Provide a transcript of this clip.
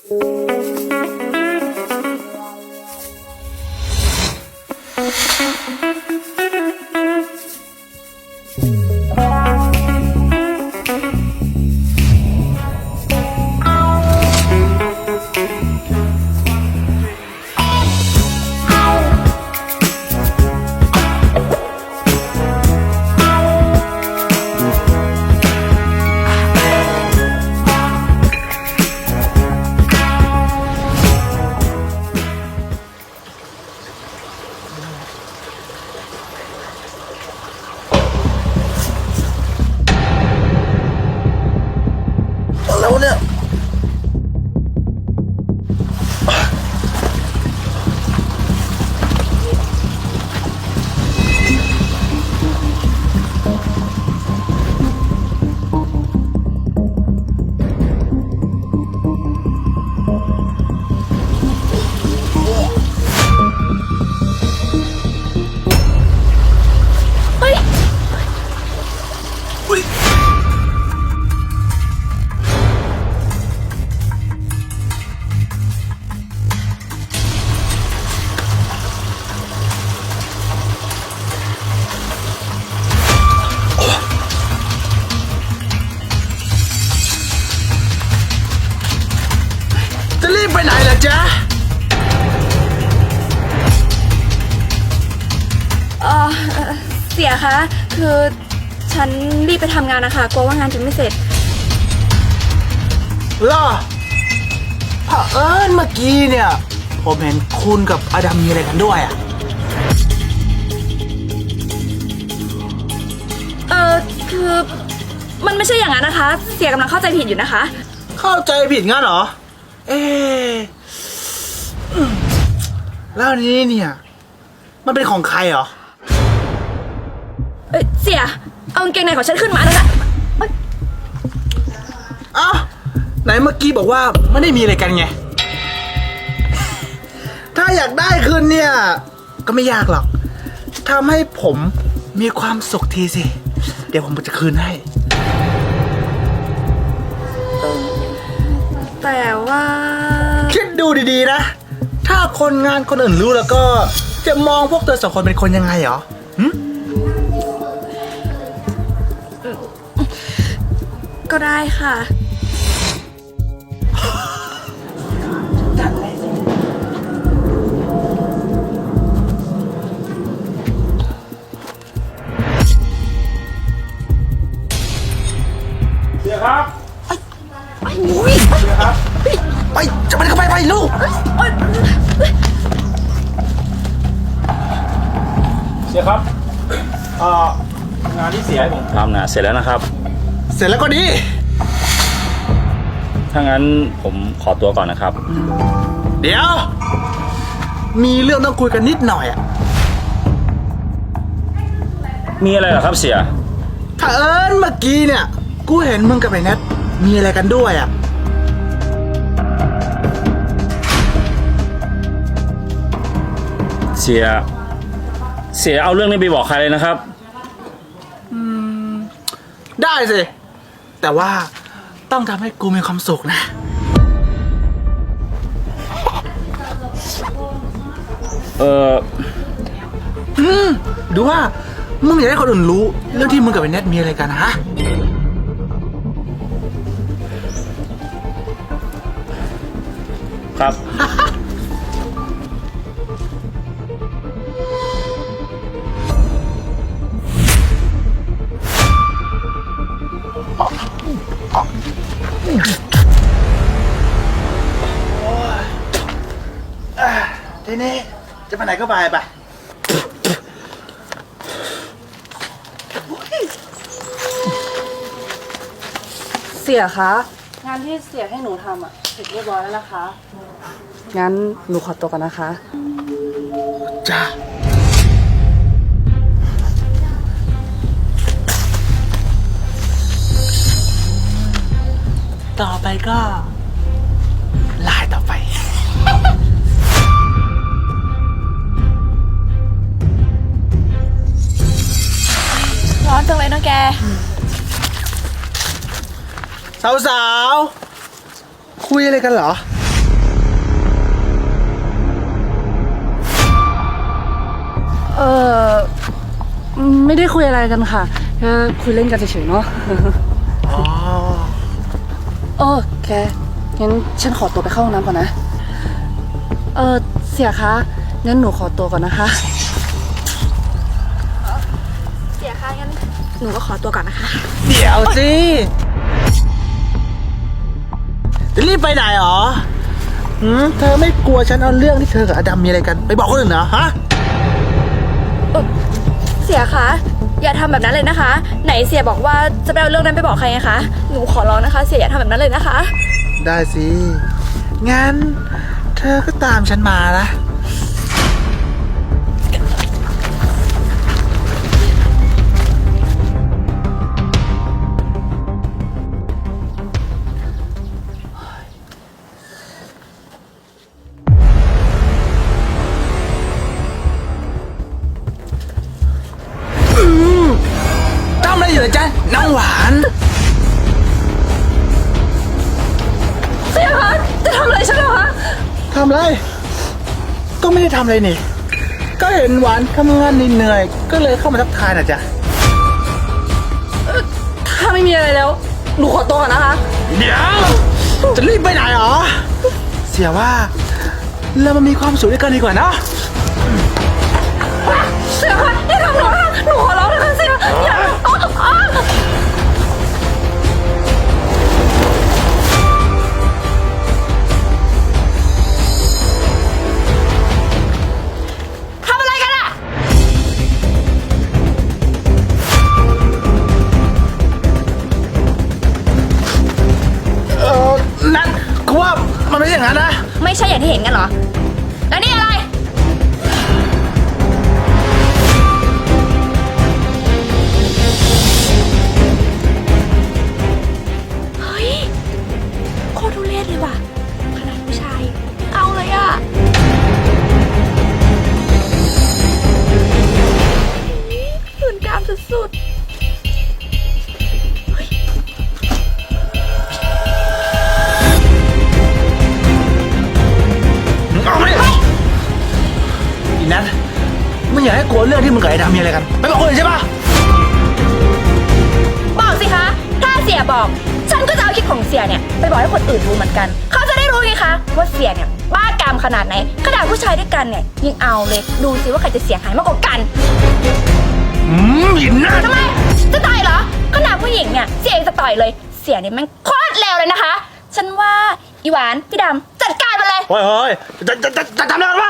แล้ เสียคะ คือฉันรีบไปทำงานนะคะกลัวว่างานจะไม่เสร็จ ล่ะเผอิญเมื่อกี้เนี่ย ผมเห็นคุณกับอดัมมีอะไรกันด้วยอะ เออคือมันไม่ใช่อย่างนั้นนะคะ เสียกำลังเข้าใจผิดอยู่นะคะ เข้าใจผิดงั้นเหรอ เอ๊ะอืมแล้วอันนี้เนี่ย มันเป็นของใครเหรอ เอ้ยเสีย เอากางเกงในของฉันขึ้นมาแล้วนะเอ้าไหนเมื่อกี้บอกว่าไม่ได้มีอะไรกันไง ถ้าอยากได้คืนเนี่ย ก็ไม่ยากหรอกทำให้ผมมีความสุขทีสิ เดี๋ยวผมจะคืนให้ แต่ว่า คิดดูดีๆนะ ถ้าคนงานคนอื่นรู้แล้วก็ จะมองพวกเธอสองคนเป็นคนยังไงเหรอหึ ก็ได้ค่ะเสียครับ ไปจะไปก็ไปไปลูกเสียครับเอ่องานที่เสียให้ผม ทำนะเสร็จแล้วนะครับ เสร็จแล้วก็ดี ถ้างั้นผมขอตัวก่อนนะครับ เดี๋ยว มีเรื่องต้องคุยกันนิดหน่อยอะมีอะไรเหรอครับเสีย ถ้าเอิญเมื่อกี้เนี่ย กูเห็นมึงกับไอ้แนทมีอะไรกันด้วยอะเสีย เสียเอาเรื่องนี้ไปบอกใครเลยนะครับ ได้สิ แต่ว่าต้องทำให้กูมีความสุขนะ เอออืมดูว่า มึงอยากให้คนอื่นรู้ เรื่องที่มึงกับไอ้แนทมีอะไรกันนะฮะ ครับ ไปไหนก็ไปไปเสียคะ งานที่เสียให้หนูทำอะเสร็จเรียบร้อยแล้วนะคะ งั้นหนูขอตัวก่อนนะคะ จ้าต่อไปก็ แก สาวสาวๆคุยอะไรกันเหรอ เออไม่ได้คุยอะไรกันค่ะแค่คุยเล่นกันเฉยๆเนาะ อ๋อ เออแกงั้นฉันขอตัวไปเข้าห้องน้ำก่อนนะ เออเสียคะงั้นหนูขอตัวก่อนนะคะ หนูก็ขอตัวก่อนนะคะ เดี๋ยวสิจะรีบไปไหนหรอหืมเธอไม่กลัวฉันเอาเรื่องที่เธอกับอดัมมีอะไรกัน ไปบอกคนอื่นเหรอฮะ เสียคะ อย่าทำแบบนั้นเลยนะคะ ไหนเสียบอกว่าจะไปเอาเรื่องนั้นไปบอกใครไงคะ หนูขอร้องนะคะ เสียอย่าทำแบบนั้นเลยนะคะ ได้สิ งั้น เธอก็ตามฉันมานะ ทำไร ก็ไม่ได้ทำอะไรนี่ ก็เห็นหวานทำงานเหนื่อยๆก็เลยเข้ามาทักทายนะจ๊ะถ้าไม่มีอะไรแล้วหนูขอตัวก่อนนะคะ เดี๋ยว จะรีบไปไหนหรอ เสียว่า เรามามีความสุขด้วยกันดีกว่าเนาะเสียคะอย่าทำหนูค่ะหนูขอร้อง นไม่ใช่อย่างนั้นนะ ไม่ใช่อย่างที่เห็นกันเหรอ แล้วนี่อะไร อีนัทมึงอยากให้กลัวเรื่องที่มึงกับไอ้ดำมีอะไรกัน ไปบอกคนอื่นใช่ปะบอกสิคะ ถ้าเสียบอก ฉันก็จะเอาคลิปของเสียเนี่ย ไปบอกให้คนอื่นรู้เหมือนกัน เขาจะได้รู้ไงคะว่าเสียเนี่ย บ้ากามขนาดไหนขนาดผู้ชายด้วยกันเนี่ยยังเอาเลยดูสิว่าใครจะเสียหายมากกว่ากันอืมอีนัททำไมจะต่อยเหรอขนาดผู้หญิงเนี่ยเสียยังจะต่อยเลย เสียเนี่ยแม่งโคตรเลวเลยนะคะ ฉันว่าอีหวานพี่ดำจัดการมาเลย เฮ้ยเฮ้ยจะจะจะจะทำอะไรกันวะ